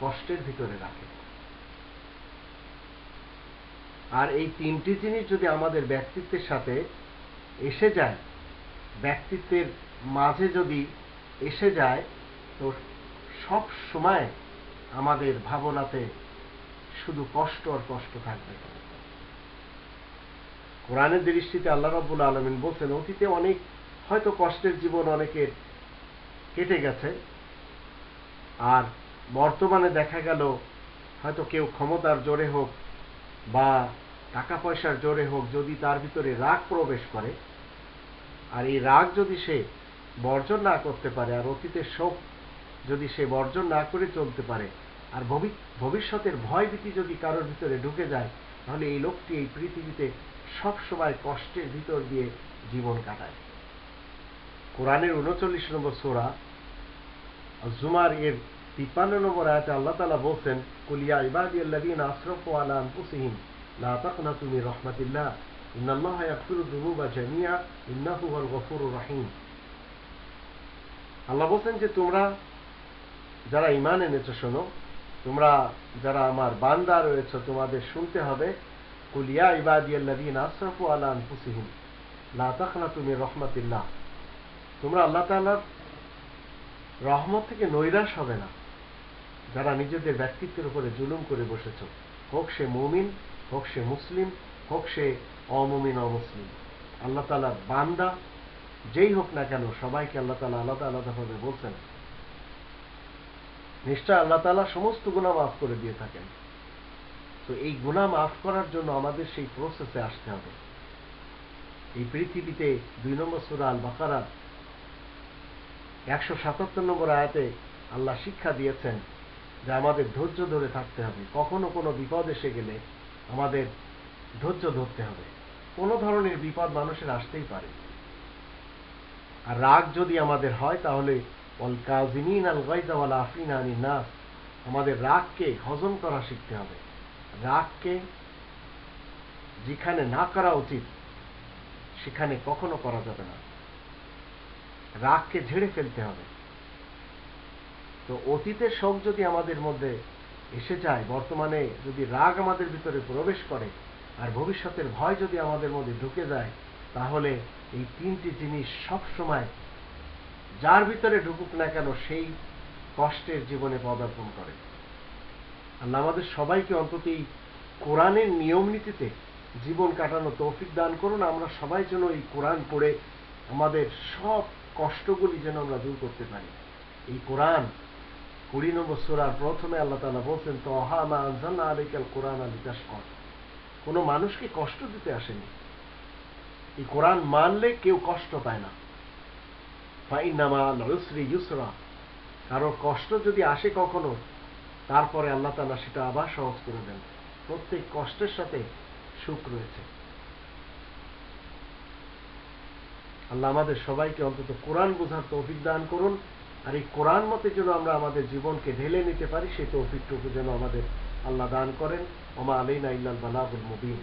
কষ্টের ভিতরে রাখে। আর এই তিনটি জিনিস যদি আমাদের ব্যক্তিত্বের সাথে এসে যায়, ব্যক্তিত্বের মাঝে যদি এসে যায়, তো সব সময় আমাদের ভাবনাতে শুধু কষ্ট আর কষ্ট থাকবে। কোরআনের দৃষ্টিতে আল্লাহ রব্বুল আলমিন বলছেন, অতীতে অনেক, হয়তো কষ্টের জীবন অনেকের কেটে গেছে, আর বর্তমানে দেখা গেল, হয়তো কেউ ক্ষমতার জোরে হোক বা টাকা পয়সার জোরে হোক যদি তার ভিতরে রাগ প্রবেশ করে, আর এই রাগ যদি সে বর্জন না করতে পারে, আর অতীতের শোক যদি সে বর্জন না করে চলতে পারে, আর ভবিষ্যতের ভয় ভীতি যদি কারোর ভিতরে ঢুকে যায়, তাহলে এই লোকটি এই পৃথিবীতে সব সময় কষ্টের ভিতর দিয়ে জীবন কাটায়। কোরআনের উনচল্লিশ নম্বর সোরা জুমার এর তিপ্পান্ন নম্বর আয়াতে আল্লাহ তালা বলছেন কুলিয়া ইবাদি আল্লাদিন আশরফ আলা আনফুসিহিম মির রাহমাতিল্লাহ, ইন্নাল্লাহা ইয়াগফিরু যুনুবা জামিআ, ইন্নাহু হুয়াল গফুরুর রহিম। আল্লাহ বলছেন যে, তোমরা যারা ইমান এনেছো, শোনো, তোমরা যারা আমার বান্দা রয়েছে, তোমাদের শুনতে হবে কুলিয়া ইবাদিয়াল্লাদিন আশরাফু আলা আনফুসিহিম মির রাহমাতিল্লাহ। তোমরা আল্লাহ রহমত থেকে নৈরাশ হবে না। যারা নিজেদের ব্যক্তিত্বের উপরে জুলুম করে বসেছ। হোক সে মুমিন, হোক সে মুসলিম, হোক সে অমুমিন, অমুসলিম। আল্লাহ তালার বান্দা, যেই হোক না কেন, সবাইকে আল্লাহ তালা আলাদা আলাদাভাবে বলছেন। নিশ্চয় আল্লাহ তালা সমস্ত গুণা মাফ করে দিয়ে থাকেন। তো এই গুণা মাফ করার জন্য আমাদের সেই প্রসেসে আসতে হবে। এই পৃথিবীতে দুই নম্বর সুরা আল বাকারার একশো সাতাত্তর নম্বর আয়াতে আল্লাহ শিক্ষা দিয়েছেন যে আমাদের ধৈর্য ধরে থাকতে হবে। কখনো কোনো বিপদ এসে গেলে আমাদের ধৈর্য ধরতে হবে। কোনো ধরনের বিপদ মানুষের আসতেই পারে। আর রাগ যদি আমাদের হয়, তাহলে অল কাজিমিন আল গাইজাওয়াল আফিন আনি নাস। আমাদের রাগকে হজম করা শিখতে হবে। রাগকে যেখানে না করা উচিত, সেখানে কখনো করা যাবে না। রাগকে ঝেড়ে ফেলতে হবে। তো অতীতের শোক যদি আমাদের মধ্যে এসে যায়, বর্তমানে যদি রাগ আমাদের ভিতরে প্রবেশ করে, আর ভবিষ্যতের ভয় যদি আমাদের মধ্যে ঢুকে যায়, তাহলে এই তিনটি জিনিস সব সময় যার ভিতরে ঢুকুক না কেন সেই কষ্টের জীবনে পদার্পণ করে। আল্লাহ আমাদের সবাইকে অন্তত এই কোরআনের নিয়ম নীতিতে জীবন কাটানো তৌফিক দান করুন। আমরা সবাই যেন এই কোরআন পড়ে আমাদের সব কষ্টগুলি যেন আমরা দূর করতে পারি। এই কোরআন কুড়ি নম্বর সুরার প্রথমে আল্লাহ তালা বলছেন তো আলিকাল কোরআন আলী কর কোনো মানুষকে কষ্ট দিতে আসেনি। এই কোরআন মানলে কেউ কষ্ট পায় না। ফাইনামা ইউসরা। কষ্ট যদি আসে কখনো, তারপরে আল্লাহ তালা সেটা আবার সহজ করে দেন। প্রত্যেক কষ্টের সাথে সুখ রয়েছে। আল্লাহ আমাদের সবাইকে অন্তত কোরআন বোঝার তৌফিক দান করুন। আর এই কোরআন মতে যেন আমরা আমাদের জীবনকে ঢেলে নিতে পারি সেই তৌফিকটুকু যেন আমাদের আল্লাহ দান করেন। ওমা আলীনা ইল্লাল বালাগুল মুবিন।